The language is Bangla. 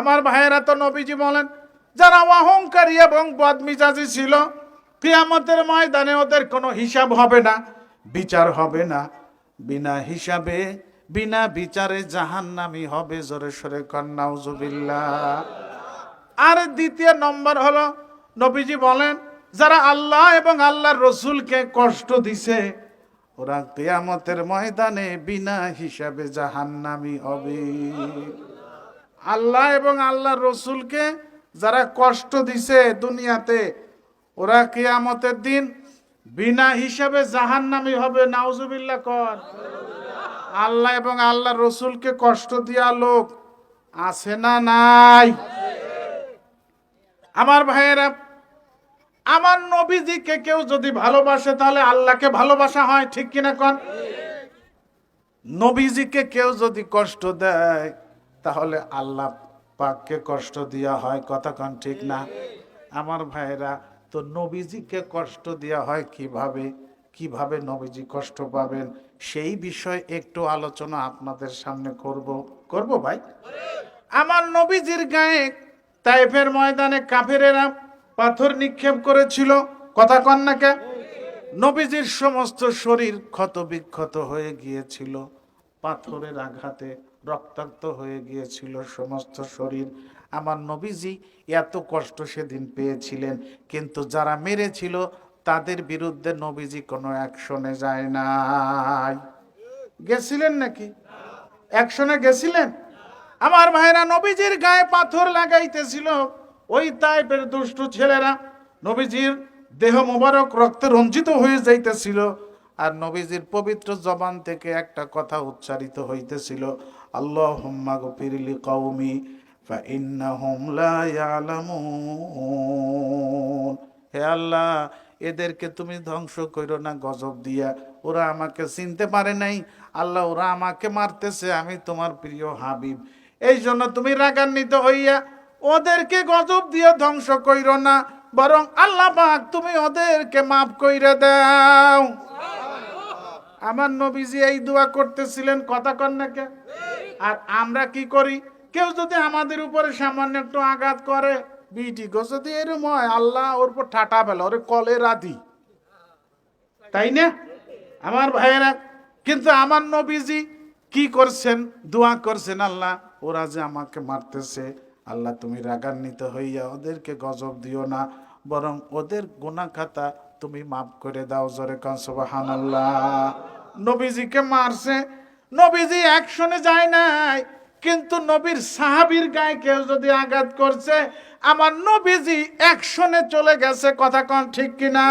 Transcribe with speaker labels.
Speaker 1: আমার ভাইয়েরা তো নবীজি বলেন, যারা অহংকারী এবং বদমিজাজি ছিল, কিয়ামতের ময়দানে ওদের কোনো হিসাব হবে না, বিচার হবে না। বিনা হিসাবে, বিনা বিচারে জাহান্নামি হবে, জোরে সরে কন্যাউজুবিল্লাহ আর দ্বিতীয় নম্বর হলো, নবীজি বলেন, যারা আল্লাহ এবং আল্লাহর রসুলকে কষ্ট দিছে, ওরা কেয়ামতের ময়দানে বিনা হিসাবে জাহান্নামি হবে। আল্লাহ এবং আল্লাহর রসুলকে যারা কষ্ট দিছে দুনিয়াতে, ওরা কেয়ামতের দিন বিনা হিসাবে জাহান্নামি হবে, নাউজুবিল্লাহ কর। আল্লাহ এবং আল্লাহ রসুলকে কষ্ট দিয়া লোক আছে না নাই? আমার ভাইয়েরা, আমার নবীজিকে কেউ যদি ভালোবাসে, তাহলে আল্লাহকে ভালোবাসা হয়, ঠিক কিনা কন? নবীজিকে কেউ যদি কষ্ট দেয় তাহলে আল্লাহ পাককে কষ্ট দেওয়া হয় কন ঠিক না? আমার ভাইয়েরা, তো নবীজিকে কষ্ট দেওয়া হয় কীভাবে? কীভাবে নবীজি কষ্ট পাবেন? সেই বিষয়ে একটু আলোচনা আপনাদের সামনে করব। করব ভাই? আমার নবীজির গায়ে তাইফের ময়দানে কাফেরেরা পাথর নিক্ষেপ করেছিল। কথা কন না কে? নবীজির সমস্ত শরীর ক্ষত বিক্ষত হয়ে গিয়েছিল। পাথরের আঘাতে রক্তাক্ত হয়ে গিয়েছিল সমস্ত শরীর। আমার নবীজি এত কষ্ট সেদিন পেয়েছিলেন, কিন্তু যারা মেরেছিল তাদের বিরুদ্ধে নবীজি কোনো অ্যাকশনে যায় নাই। গেছিলেন নাকি? অ্যাকশনে গেছিলেন? আমার ভাইরা নবীজির গায়ে পাথর লাগাইতেছিল। ওই টাইপের দুষ্টু ছেলেরা নবীজির দেহ মোবারক রক্তে রঞ্জিত হয়ে যাইতেছিল। আর নবীজির পবিত্র জবান থেকে একটা কথা উচ্চারিত হইতেছিল আল্লাহ হুম্মা গফিরলি কৌমি فإنهم لا يعلمون হে আল্লাহ এদেরকে তুমি ধ্বংস করো না গজব দিয়া ওরা আমাকে চিনতে পারে নাই আল্লাহ ওরা আমাকে মারতেছে আমি তোমার প্রিয় হাবিব এই জন্য তুমি রাগান্বিত হইয়া ওদেরকে গজব দিয়ে ধ্বংস কইরো না বরং আল্লাহ পাক তুমি ওদেরকে মাফ কইরে দাও আমার নবীজি এই দোয়া করতেছিলেন কথা কন না কে? আর আমরা কি করি? কেউ যদি আমাদের উপরে সামান্য একটু আঘাত করে, বিটি গো, যদি এরম হয়, আল্লাহ ওর উপর ঠাটা ফেলে, ওরে কলে রাধি। তাই না? আমার ভাইয়েরা, কিন্তু আমার নবীজি কি করছেন? দোয়া করছেন, আল্লাহ, ওরা যে আমাকে মারতেছে, আল্লাহ তুমি রাগান্বিত হইয়া ওদেরকে গজব দিও না, বরং ওদের গুনাহ খাতা তুমি মাফ করে দাও, জোরে কনসবাহান আল্লাহ নবীজিকে মারছে নবীজি একশনে যায় নাই, কিন্তু নবীর সাহাবির গায়ে কেউ যদি আঘাত করছে, আমার নবীজি একশনে চলে গেছে, কথা কন ঠিক কিনা?